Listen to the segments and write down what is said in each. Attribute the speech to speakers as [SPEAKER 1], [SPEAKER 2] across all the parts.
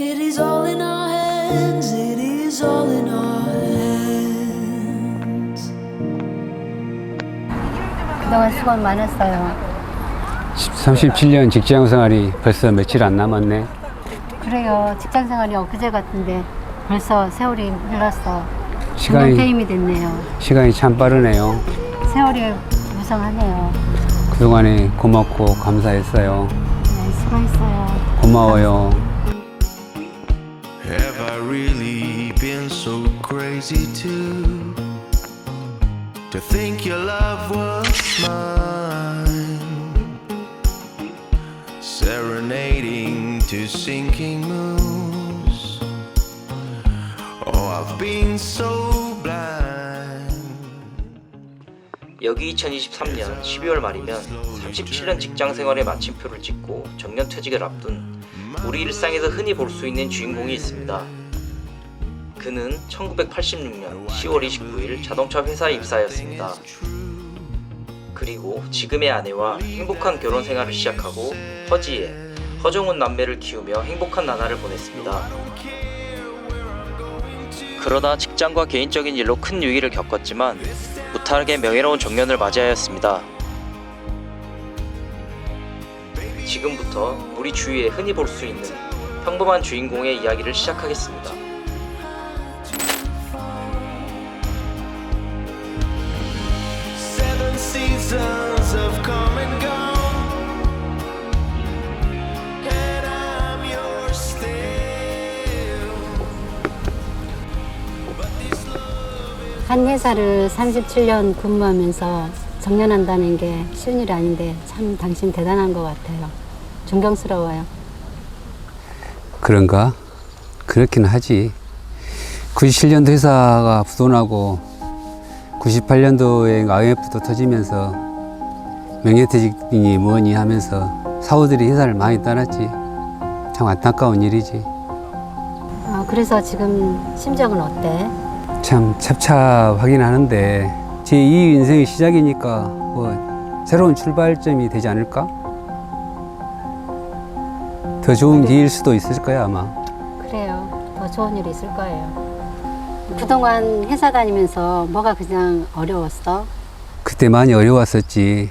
[SPEAKER 1] It is all in our hands, it is all in our hands.
[SPEAKER 2] 그동안 수고 많았어요.
[SPEAKER 3] 37년 직장 생활이 벌써 며칠 안 남았네.
[SPEAKER 2] 그래요. 직장 생활이 엊그제 같은데 벌써 세월이 흘렀어.
[SPEAKER 3] 시간이
[SPEAKER 2] 됐네요.
[SPEAKER 3] 시간이 참 빠르네요.
[SPEAKER 2] 세월이 무성하네요.
[SPEAKER 3] 그동안에 고맙고 감사했어요.
[SPEAKER 2] 네, 수고했어요.
[SPEAKER 3] 고마워요.
[SPEAKER 4] Really been so crazy to to think your love was mine? Serenading to sinking moons. Oh, I've been so blind.
[SPEAKER 5] 여기 2023년 12월 말이면 37년 직장 생활의 마침표를 찍고 정년 퇴직을 앞둔 우리 일상에서 흔히 볼 수 있는 주인공이 있습니다. 그는 1986년 10월 29일 자동차 회사에 입사하였습니다. 그리고 지금의 아내와 행복한 결혼 생활을 시작하고 허지에 허정훈 남매를 키우며 행복한 나날을 보냈습니다. 그러다 직장과 개인적인 일로 큰 위기를 겪었지만 무탈하게 명예로운 정년을 맞이하였습니다. 지금부터 우리 주위에 흔히 볼 수 있는 평범한 주인공의 이야기를 시작하겠습니다.
[SPEAKER 2] 한 회사를 37년 근무하면서 정년한다는 게 쉬운 일이 아닌데 참 당신 대단한 것 같아요. 존경스러워요.
[SPEAKER 3] 그런가? 그렇긴 하지. 97년도 회사가 부도나고 98년도에 IMF도 터지면서 명예퇴직이니 뭐니 하면서 사우들이 회사를 많이 떠났지. 참 안타까운 일이지.
[SPEAKER 2] 아, 그래서 지금 심정은 어때?
[SPEAKER 3] 참 찹찹하긴 하는데 제2 인생의 시작이니까 뭐 새로운 출발점이 되지 않을까? 더 좋은 기회일 수도 있을 거야 아마.
[SPEAKER 2] 그래요. 더 좋은 일이 있을 거예요. 그동안 회사 다니면서 뭐가 그냥 어려웠어?
[SPEAKER 3] 그때 많이 어려웠었지.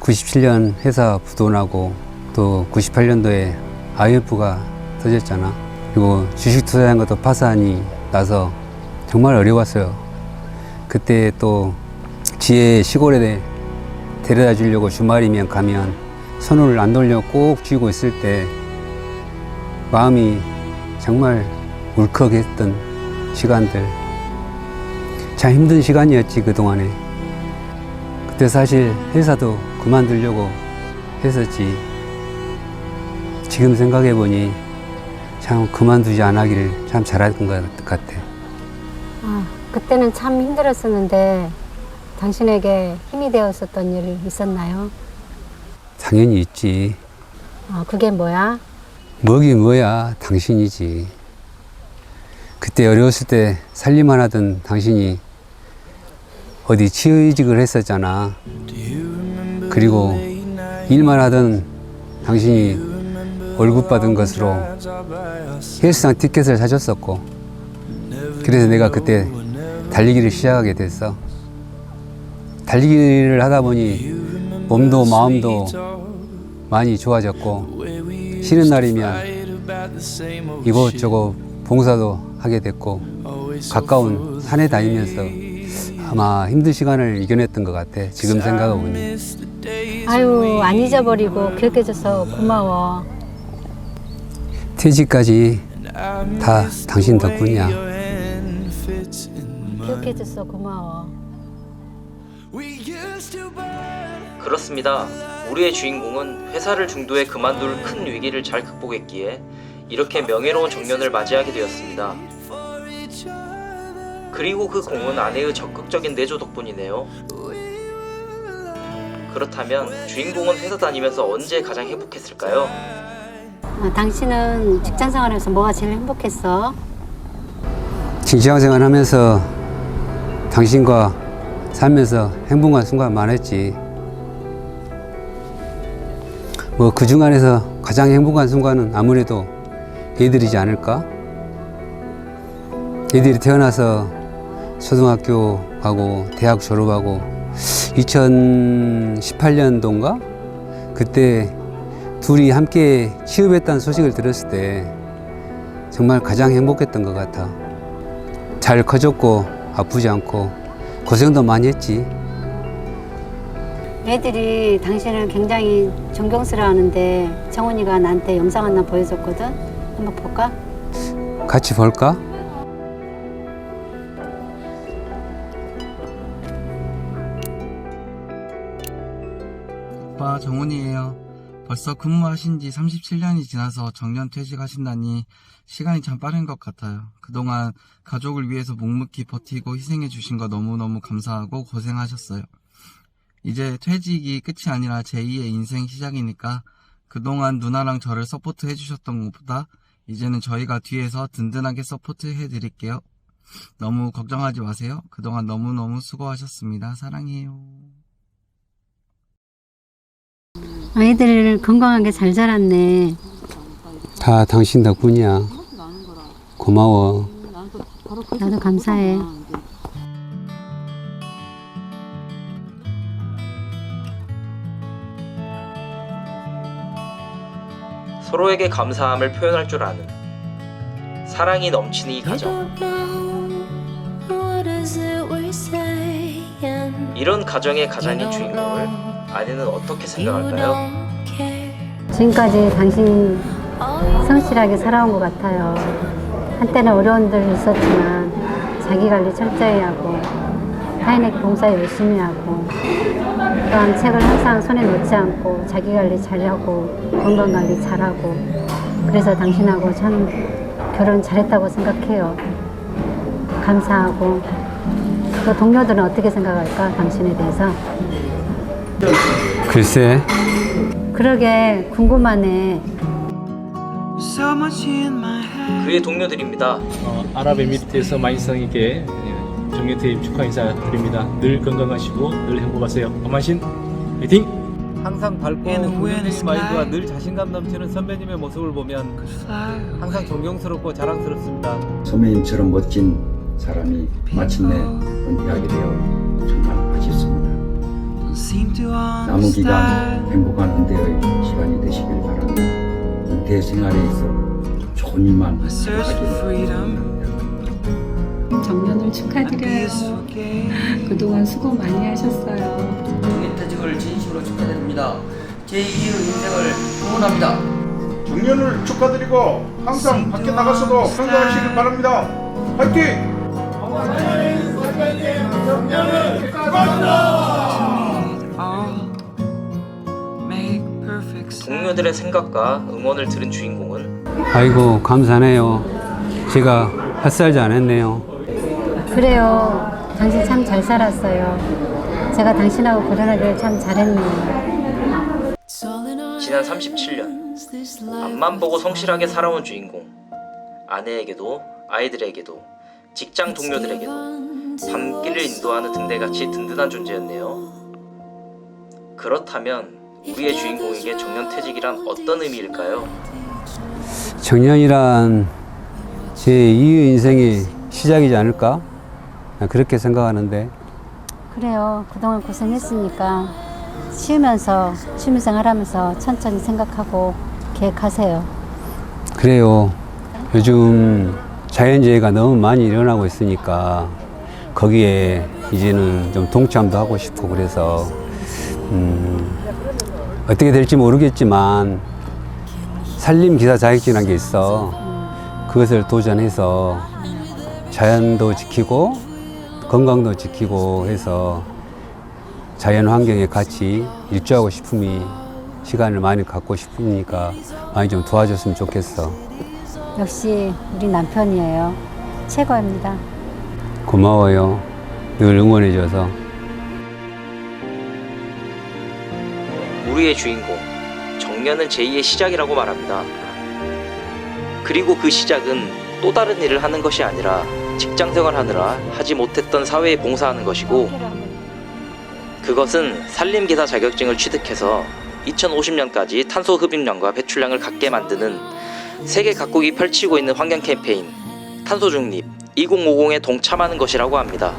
[SPEAKER 3] 97년 회사 부도나고 또 98년도에 IMF가 터졌잖아. 그리고 주식 투자한 것도 파산이 나서 정말 어려웠어요. 그때 또 지혜 시골에 데려다 주려고 주말이면 가면 손을 안 돌려 꼭 쥐고 있을 때 마음이 정말 울컥했던 시간들. 참 힘든 시간이었지, 그동안에. 그때 사실 회사도 그만두려고 했었지. 지금 생각해보니 참 그만두지 않기를 참 잘한 것 같아.
[SPEAKER 2] 아, 그때는 참 힘들었었는데 당신에게 힘이 되었었던 일 있었나요?
[SPEAKER 3] 당연히 있지.
[SPEAKER 2] 아, 그게 뭐야?
[SPEAKER 3] 뭐기 뭐야, 당신이지. 그때 어려웠을 때 살림만 하던 당신이 어디 취직을 했었잖아. 그리고 일만 하던 당신이 월급 받은 것으로 헬스장 티켓을 사줬었고, 그래서 내가 그때 달리기를 시작하게 됐어. 달리기를 하다 보니 몸도 마음도 많이 좋아졌고, 쉬는 날이면 이곳저곳 봉사도 하게 됐고, 가까운 산에 다니면서 아마 힘든 시간을 이겨냈던 것 같아. 지금 생각해보니.
[SPEAKER 2] 아유, 안 잊어버리고 기억해줘서 고마워.
[SPEAKER 3] 퇴직까지 다 당신 덕분이야.
[SPEAKER 2] 기억해줘서 고마워.
[SPEAKER 4] We used to burn.
[SPEAKER 5] 그렇습니다. 우리의 주인공은 회사를 중도에 그만둘 큰 위기를 잘 극복했기에 이렇게 명예로운 정년을 맞이하게 되었습니다. 그리고 그 공은 아내의 적극적인 내조 덕분이네요. 그렇다면 주인공은 회사 다니면서 언제 가장 행복했을까요?
[SPEAKER 2] 아, 당신은 직장 생활에서 뭐가 제일 행복했어?
[SPEAKER 3] 직장 생활하면서 당신과 살면서 행복한 순간 많았지. 뭐 그 중간에서 가장 행복한 순간은 아무래도 애들이지 않을까? 애들이 태어나서 초등학교 가고 대학 졸업하고 2018년도인가? 그때 둘이 함께 취업했다는 소식을 들었을 때 정말 가장 행복했던 것 같아. 잘 커졌고 아프지 않고 고생도 많이 했지.
[SPEAKER 2] 애들이 당신을 굉장히 존경스러워하는데 정훈이가 나한테 영상 하나 보여줬거든. 한번 볼까?
[SPEAKER 3] 같이 볼까?
[SPEAKER 6] 정훈이에요. 벌써 근무하신 지 37년이 지나서 정년 퇴직하신다니 시간이 참 빠른 것 같아요. 그동안 가족을 위해서 묵묵히 버티고 희생해 주신 거 너무너무 감사하고 고생하셨어요. 이제 퇴직이 끝이 아니라 제2의 인생 시작이니까 그동안 누나랑 저를 서포트 해주셨던 것보다 이제는 저희가 뒤에서 든든하게 서포트 해드릴게요. 너무 걱정하지 마세요. 그동안 너무너무 수고하셨습니다. 사랑해요.
[SPEAKER 2] 아이들 건강하게 잘 자랐네.
[SPEAKER 3] 다 당신 덕분이야. 고마워.
[SPEAKER 2] 나도 감사해.
[SPEAKER 5] 서로에게 감사함을 표현할 줄 아는 사랑이 넘치는 이 가정. 이런 가정의 가장인 주인공을. 아내는 어떻게 생각할까요?
[SPEAKER 2] 지금까지 당신 성실하게 살아온 것 같아요. 한때는 어려운 들 있었지만 자기 관리 철저히 하고 타인에게 봉사 열심히 하고 또한 책을 항상 손에 놓지 않고 자기 관리 잘하고 건강 관리 잘하고 그래서 당신하고 참 결혼 잘했다고 생각해요. 감사하고 또 동료들은 어떻게 생각할까 당신에 대해서
[SPEAKER 3] 글쎄,
[SPEAKER 2] 그러게 궁금하네.
[SPEAKER 5] 그의 동료들입니다.
[SPEAKER 7] 어, 아랍 에미리트에서 마인성에게 예, 정년 퇴임 축하 인사 드립니다. 늘 건강하시고 늘 행복하세요. 엄만신 화이팅!
[SPEAKER 8] 항상 밝고 긍정적인 마인드와 늘 자신감 넘치는 선배님의 모습을 보면 항상 존경스럽고 자랑스럽습니다.
[SPEAKER 9] 선배님처럼 멋진 사람이 마침내 은퇴하게 되어 남은 기간 행복한 은퇴의 시간이 되시길 바랍니다. 은퇴 생활에 있어 좋은 일만 하길 바랍니다.
[SPEAKER 10] 정년을 축하드려요. 그동안 수고 많이 하셨어요.
[SPEAKER 11] 정년퇴직을 진심으로 축하드립니다. 제2의 인생을 응원합니다.
[SPEAKER 12] 정년을 축하드리고 항상 밖에 나가서도 건강하시길 바랍니다. 화이팅!
[SPEAKER 5] 동료들의 생각과 응원을 들은 주인공은
[SPEAKER 3] 아이고 감사네요. 제가 햇살지 않았네요.
[SPEAKER 2] 그래요. 당신 참 잘 살았어요. 제가 당신하고 결혼하길 참 잘했네요.
[SPEAKER 5] 지난 37년 앞만 보고 성실하게 살아온 주인공 아내에게도 아이들에게도 직장 동료들에게도 밤길을 인도하는 등대같이 든든한 존재였네요. 그렇다면 우리의 주인공에게 정년퇴직이란 어떤 의미일까요?
[SPEAKER 3] 정년이란 제 2의 인생의 시작이지 않을까? 난 그렇게 생각하는데
[SPEAKER 2] 그래요. 그동안 고생했으니까 쉬면서 취미생활 하면서 천천히 생각하고 계획하세요.
[SPEAKER 3] 그래요. 요즘 자연재해가 너무 많이 일어나고 있으니까 거기에 이제는 좀 동참도 하고 싶고 그래서 음, 어떻게 될지 모르겠지만 산림 기사 자격증이라는 게 있어. 그것을 도전해서 자연도 지키고 건강도 지키고 해서 자연 환경에 같이 일조하고 싶음이 시간을 많이 갖고 싶으니까 많이 좀 도와줬으면 좋겠어.
[SPEAKER 2] 역시 우리 남편이에요. 최고입니다.
[SPEAKER 3] 고마워요. 늘 응원해줘서.
[SPEAKER 5] 우리의 주인공 정년은 제2의 시작이라고 말합니다. 그리고 그 시작은 또 다른 일을 하는 것이 아니라 직장 생활하느라 하지 못했던 사회에 봉사하는 것이고 그것은 산림기사 자격증을 취득해서 2050년까지 탄소 흡입량과 배출량을 갖게 만드는 세계 각국이 펼치고 있는 환경 캠페인 탄소 중립 2050에 동참하는 것이라고 합니다.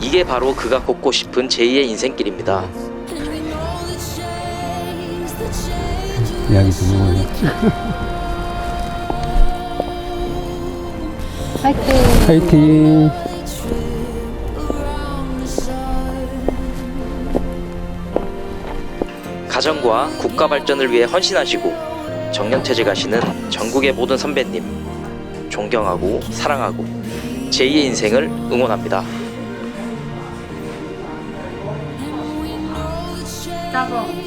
[SPEAKER 5] 이게 바로 그가 걷고 싶은 제2의 인생길입니다.
[SPEAKER 3] 이야기 좀 해보자.
[SPEAKER 2] 파이팅!
[SPEAKER 3] 파이팅!
[SPEAKER 5] 가정과 국가 발전을 위해 헌신하시고 정년퇴직 하시는 전국의 모든 선배님 존경하고 사랑하고 제2의 인생을 응원합니다.
[SPEAKER 2] 따봉.